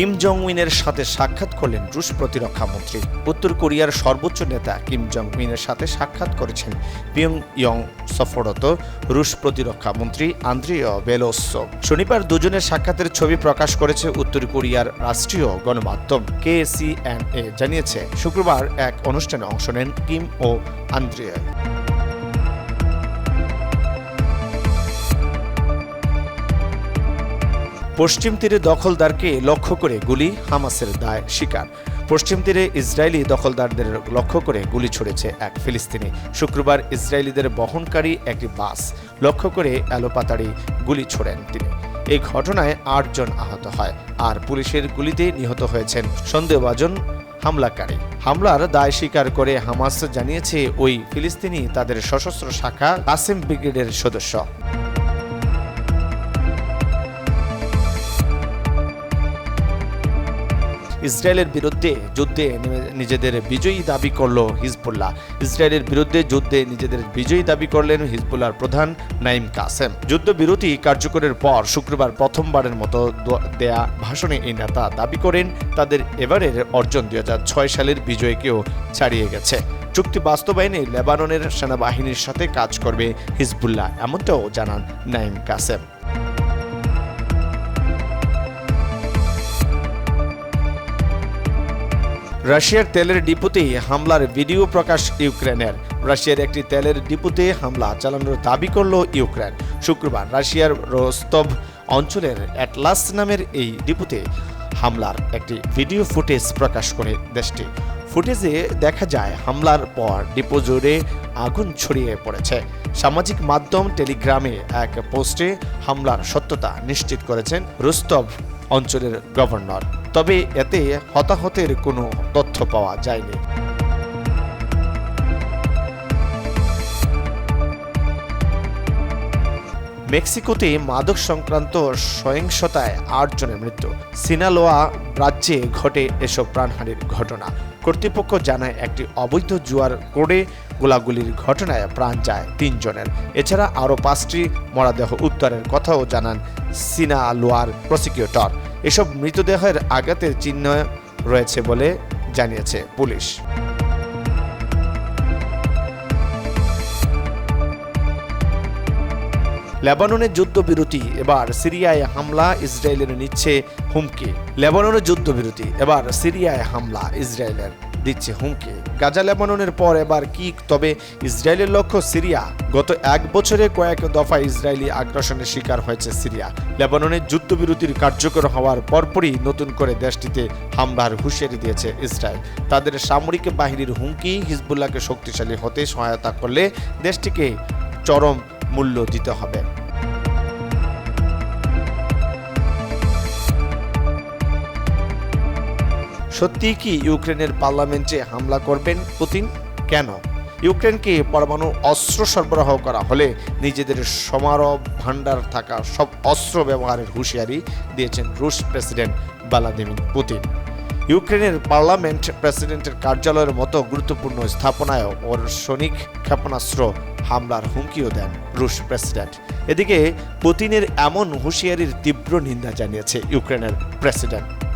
Kim Jong উইনের সাথে সাক্ষাৎ করলেন রুশ প্রতিরক্ষা মন্ত্রী। উত্তর কোরিয়ার সর্বোচ্চ নেতা কিম জং উইনের সাথে সাক্ষাৎ করেছেন পিয়ং ইয়ং সফররত রুশ প্রতিরক্ষা মন্ত্রী আন্দ্রিয় বেলোস। শনিবার দুজনের সাক্ষাতের ছবি প্রকাশ করেছে উত্তর কোরিয়ার রাষ্ট্রীয় গণমাধ্যম কে এ জানিয়েছে। শুক্রবার এক অনুষ্ঠানে অংশ নেন কিম ও আন্দ্রিয়। পশ্চিম তীরে দখলদারকে লক্ষ্য করে গুলি হামাসের দায় স্বীকার। পশ্চিম তীরে ইসরায়েলি দখলদারদের লক্ষ্য করে গুলি ছুড়েছে এক ফিলিস্তিনি। শুক্রবার ইসরায়েলিদের বহনকারী একটি বাস লক্ষ্য করে এলোপাতাড়ি গুলি ছোড়েন তিনি। এই ঘটনায় আটজন আহত হয় আর পুলিশের গুলিতে নিহত হয়েছেন সন্দেহভাজন হামলাকারী। হামলার দায় স্বীকার করে হামাস জানিয়েছে ওই ফিলিস্তিনি তাদের সশস্ত্র শাখা কাসেম ব্রিগেডের সদস্য। ইসরায়েলের বিরুদ্ধে যুদ্ধে নিজেদের বিজয়ী দাবি করল হিজবুল্লাহ। ইসরায়েলের বিরুদ্ধে যুদ্ধে নিজেদের বিজয়ী দাবি করলেন হিজবুল্লাহর প্রধান নাইম কাসেম। যুদ্ধবিরতি কার্যকরের পর শুক্রবার প্রথমবারের মতো দেয়া ভাষণে এই নেতা দাবি করেন, তাদের এবারের অর্জন দুই হাজার ছয় সালের বিজয়কেও ছাড়িয়ে গেছে। চুক্তি বাস্তবায়নে লেবাননের সেনাবাহিনীর সাথে কাজ করবে হিজবুল্লাহ, এমনটাও জানান নাইম কাসেম। রাশিয়ার তেলের ডিপুতে হামলার ভিডিও প্রকাশ ইউক্রেনের। রাশিয়ার একটি তেলের ডিপুতে হামলা চালানোর দাবি করল ইউক্রেন। শুক্রবার রাশিয়ার রোস্তভ অঞ্চলের অ্যাটলাস নামের এই ডিপুতে হামলার একটি ভিডিও ফুটেজ প্রকাশ করে দেশটি। ফুটেজে দেখা যায়, হামলার পর ডিপো জুড়ে আগুন ছড়িয়ে পড়েছে। সামাজিক মাধ্যম টেলিগ্রামে এক পোস্টে হামলার সত্যতা নিশ্চিত করেছেন রুস্তভ অঞ্চলের গভর্নর। তবে এতে হতাহতের কোনো তথ্য পাওয়া যায়নি। মেক্সিকোতে মাদক সংক্রান্ত সহিংসতায় আটজনের মৃত্যু। সিনালোয়া রাজ্যে ঘটে এসব প্রাণহানির ঘটনা। কর্তৃপক্ষ জানায়, একটি অবৈধ জুয়ার কোড়ে গোলাগুলির ঘটনায় প্রাণ যায় তিনজনের। এছাড়া আরও পাঁচটি মরাদেহ উদ্ধারের কথাও জানান সিনালোয়ার প্রসিকিউটর। এসব মৃতদেহের আঘাতের চিহ্ন রয়েছে বলে জানিয়েছে পুলিশ। লেবাননের যুদ্ধবিরতি, এবার সিরিয়ায় হামলা, ইসরায়েলের নিচ্ছে হুমকি। লেবাননের যুদ্ধবিরতি, এবার সিরিয়ায় হামলা, ইসরায়েলের। দিচ্ছে হুমকি। গাজা লেবাননের পর এবার কি, তবে ইসরায়েলের লক্ষ্য সিরিয়া। গত এক বছরে কয়েক দফা ইসরায়েলি আগ্রাসনের শিকার হয়েছে সিরিয়া। লেবাননের যুদ্ধবিরতির কার্যকর হওয়ার পরপরই নতুন করে দেশটিতে হামলার হুঁশিয়ারি দিয়েছে ইসরায়েল। তাদের সামরিক বাহিনীর হুমকি হিজবুল্লাহকে শক্তিশালী হতে সহায়তা করলে দেশটিকে চরম মূল্য দিতে হবে। সত্যিই কি ইউক্রেনের পার্লামেন্টে হামলা করবেন পুতিন? কেন? ইউক্রেনকে পরমাণু অস্ত্র সরবরাহ করা হলে নিজেদের সমারোহ, ভাণ্ডার থাকা সব অস্ত্র ব্যবহারের হুঁশিয়ারি দিয়েছেন রুশ প্রেসিডেন্ট ভ্লাদিমির পুতিন। ইউক্রেনের পার্লামেন্ট প্রেসিডেন্টের কার্যালয়ের মতো গুরুত্বপূর্ণ স্থাপনায় ওর সৈনিক ক্ষেপণাস্ত্র হামলার হুমকিও দেন রুশ প্রেসিডেন্ট। এদিকে পুতিনের এমন হুঁশিয়ারির তীব্র নিন্দা জানিয়েছে ইউক্রেনের প্রেসিডেন্ট।